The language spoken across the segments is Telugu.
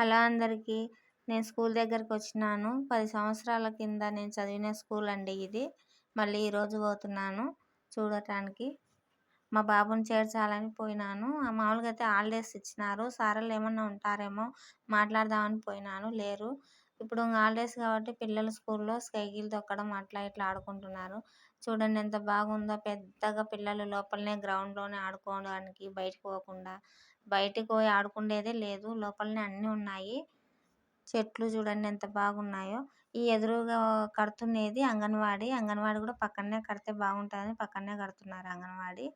హలో అందరికీ. నేను స్కూల్ దగ్గరకు వచ్చినాను పది సంవత్సరాల కింద నేను చదివిన స్కూల్ అండి ఇది. మళ్ళీ ఈరోజు పోతున్నాను చూడటానికి. మా బాబుని చేర్చాలని పోయినాను. మామూలుగా అయితే హాలిడేస్ ఇచ్చినారు. సార్లు ఏమన్నా ఉంటారేమో మాట్లాడదామని పోయినాను. లేరు. ఇప్పుడు హాలిడేస్ కాబట్టి పిల్లలు స్కూల్లో సైకిల్ తొక్కడం అట్లా ఇట్లా ఆడుకుంటున్నారు. చూడండి ఎంత బాగుందో. పెద్దగా పిల్లలు లోపలనే గ్రౌండ్లోనే ఆడుకోవడానికి బయటకు పోకుండా బయటికి పోయి ఆడుకునేదే లేదు. లోపలనే అన్నీ ఉన్నాయి. చెట్లు చూడండి ఎంత బాగున్నాయో. ఈ ఎదురుగా కడుతున్నది అంగన్వాడీ. అంగన్వాడీ కూడా పక్కనే కడితే బాగుంటుందని పక్కనే కడుతున్నారు అంగన్వాడీ.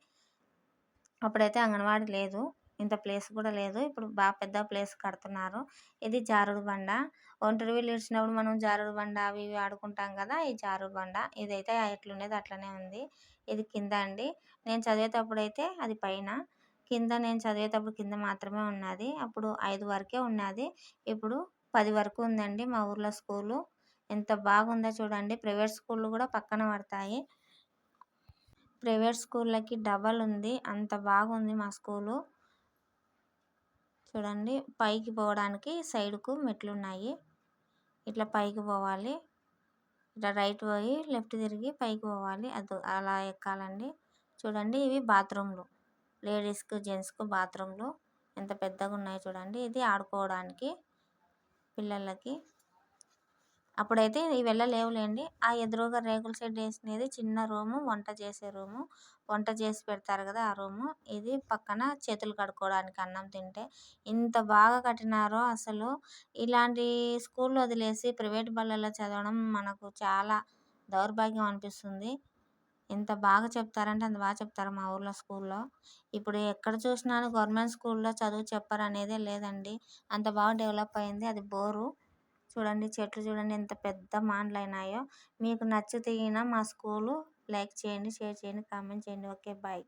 అప్పుడైతే అంగన్వాడీ లేదు. ఇంత ప్లేస్ కూడా లేదు. ఇప్పుడు బాగా పెద్ద ప్లేస్ కడుతున్నారు. ఇది జారుడు బండ. ఒంటరి వీళ్ళు ఇచ్చినప్పుడు మనం జారుడు బండ అవి ఇవి ఆడుకుంటాం కదా ఈ జారుడు బండ. ఇదైతే ఎట్లుండేది అట్లనే ఉంది. ఇది కింద అండి. నేను చదివేటప్పుడు అయితే అది పైన. కింద నేను చదివేటప్పుడు కింద మాత్రమే ఉన్నది. అప్పుడు ఐదు వరకే ఉన్నది. ఇప్పుడు పది వరకు ఉందండి మా ఊర్లో స్కూలు. ఎంత బాగుందో చూడండి. ప్రైవేట్ స్కూళ్ళు కూడా పక్కన పడతాయి. ప్రైవేట్ స్కూళ్ళకి డబల్ ఉంది. అంత బాగుంది మా స్కూలు. చూడండి. పైకి పోవడానికి సైడ్కు మెట్లు ఉన్నాయి ఇట్లా పైకి పోవాలి. ఇట్లా రైట్ పోయి లెఫ్ట్ తిరిగి పైకి పోవాలి. అది అలా ఎక్కాలండి. చూడండి ఇవి బాత్రూమ్లు. లేడీస్కు జెంట్స్కు బాత్రూమ్లు ఎంత పెద్దగా ఉన్నాయో చూడండి. ఇది ఆడుకోవడానికి పిల్లలకి. అప్పుడైతే ఇవెల్ల లేవులేండి ఆ ఎదురుగా రేకుల షెడ్ వేసినది చిన్న రూము వంట చేసే రూము. వంట చేసి పెడతారు కదా ఆ రూము. ఇది పక్కన చేతులు కడుక్కోవడానికి అన్నం తింటే ఇంత బాగా కట్టినారో అసలు. ఇలాంటి స్కూల్ వదిలేసి ప్రైవేట్ బళ్ళల్లో చదవడం మనకు చాలా దౌర్భాగ్యం అనిపిస్తుంది. ఎంత బాగా చెప్తారంటే అంత బాగా చెప్తారు మా ఊర్లో స్కూల్లో. ఇప్పుడు ఎక్కడ చూసినా గవర్నమెంట్ స్కూల్లో చదువు చెప్పరు అనేదే లేదండి. అంత బాగా డెవలప్ అయింది. అది బోరు. చూడండి చెట్లు చూడండి ఎంత పెద్ద మాన్లు అయినాయో మీకు నచ్చితే మా స్కూలు లైక్ చేయండి షేర్ చేయండి కామెంట్ చేయండి. Okay bye.